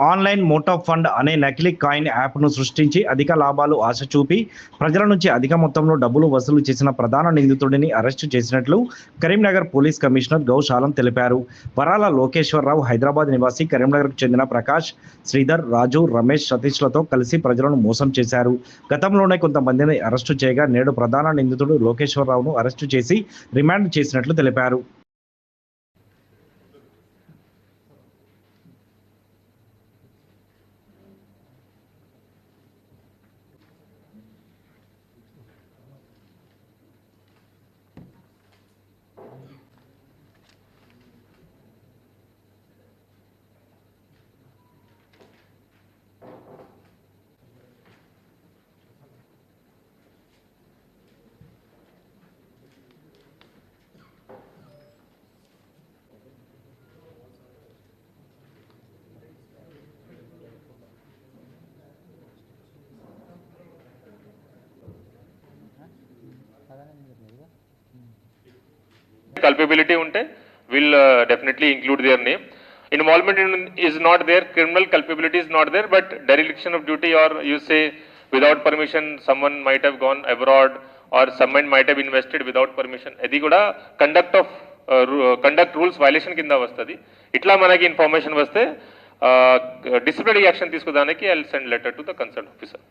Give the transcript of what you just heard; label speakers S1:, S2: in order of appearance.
S1: Online Moto fund అనే నకిలీ coin యాప్ను సృష్టించి అధిక లాభాలు ఆశ చూపి ప్రజల నుంచి అధిక మొత్తంలో డబ్బులు వసూలు చేసిన ప్రధాన నిందితుడిని అరెస్టు చేసినట్లు కరీంనగర్ పోలీస్ కమిషనర్ గౌశాలం తెలిపారు. వరాల లోకేశ్వరరావు హైదరాబాద్ నివాసి కరీంనగర్కు చెందిన ప్రకాష్ శ్రీధర్ రాజు రమేష్ సతీష్లతో కలిసి ప్రజలను మోసం చేశారు. గతంలోనే కొంతమందిని అరెస్టు చేయగా నేడు ప్రధాన నిందితుడు లోకేశ్వరరావును అరెస్టు చేసి రిమాండ్ చేసినట్లు తెలిపారు.
S2: కల్పబిలిటీ ఉంటే will definitely include their name involvement in is not there criminal culpability is not there but direction of duty or you say without permission someone might have gone abroad or some and might have invested without permission అది కూడా conduct of conduct rules violation కింద వస్తుంది ఇట్లా మనకి information వస్తే disciplinary action తీసుకోదానికి I send letter to the concerned officer